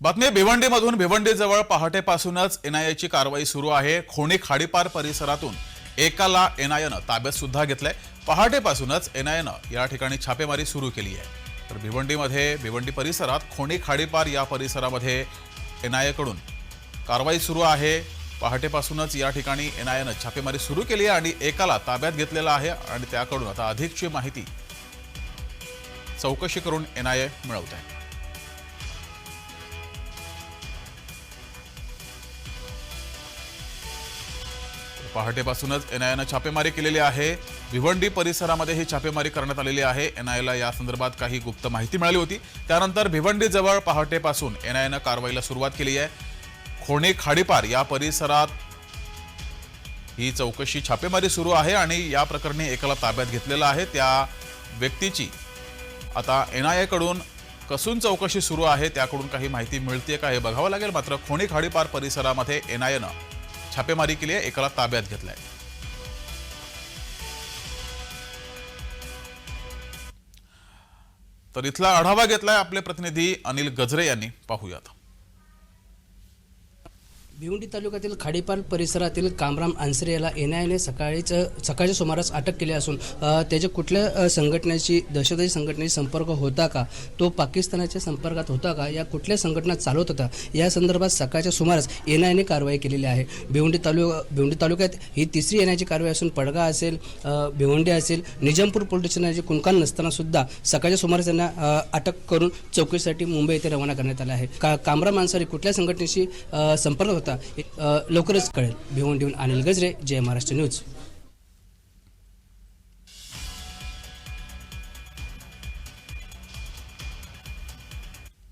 बातमी भिवंडीमधून भिवंडीजवळ पहाटेपासूनच एनआयएची कारवाई सुरू आहे. खोणी खाडीपार परिसरातून एकाला एनआयएनं ताब्यात सुद्धा घेतलंय. पहाटेपासूनच एनआयएनं या ठिकाणी छापेमारी सुरू केली आहे. तर भिवंडीमध्ये भिवंडी परिसरात खोणी खाडीपार या परिसरामध्ये एनआयएकडून कारवाई सुरू आहे. पहाटेपासूनच या ठिकाणी एनआयएनं छापेमारी सुरू केली आहे आणि एकाला ताब्यात घेतलेला आहे आणि त्याकडून आता अधिकची माहिती चौकशी करून एनआयए मिळवत आहे. पहाटेपासूनच एनआयएनं छापेमारी केलेली आहे. भिवंडी परिसरामध्ये ही छापेमारी करण्यात आलेली आहे. एनआयएला या संदर्भात काही गुप्त माहिती मिळाली होती. त्यानंतर भिवंडीजवळ पहाटेपासून एन पहाटेपासून एनआयएनं कारवाईला सुरुवात केली आहे. खोणे खाडीपार या परिसरात ही चौकशी छापेमारी सुरू आहे आणि या प्रकरणी एकाला ताब्यात घेतलेलं आहे. त्या व्यक्तीची आता एन आय एकडून कसून चौकशी सुरू आहे त्याकडून काही माहिती मिळते का हे बघावं लागेल. मात्र खोणी खाडीपार परिसरामध्ये एन आयनं छापेमारी केली आहे एकाला ताब्यात घेतलंय. तर इथला आढावा घेतलाय आपले प्रतिनिधी अनिल गजरे यांनी. पाहूयात. भिवंडी तालुक्यातील खाडीपाल परिसरातील कामराम आन्सरे याला एन आय एने सकाळीच सकाळच्या सुमारास अटक केली असून त्याच्या कुठल्या संघटनेची दहशतवादी संघटनेशी संपर्क होता का? तो पाकिस्तानाच्या संपर्कात होता का? या कुठल्या संघटना चालवत होता? या संदर्भात सकाळच्या सुमारास एन आय एने कारवाई केलेली आहे. भिवंडी तालुका भिवंडी तालुक्यात ही तिसरी एन आयची कारवाई असून पडगा असेल भिवंडी असेल निजामपूर पोलीस स्टेशनचे कुंकान नसताना सुद्धा सकाळच्या सुमारास त्यांना अटक करून चौकीसाठी मुंबई येथे रवाना करण्यात आलं आहे. का कामराम अन्सारी कुठल्या संघटनेशी संपर्क होता? हे, लवकरच कळेल. भिवंडीहून अनिल गजरे जय महाराष्ट्र न्यूज.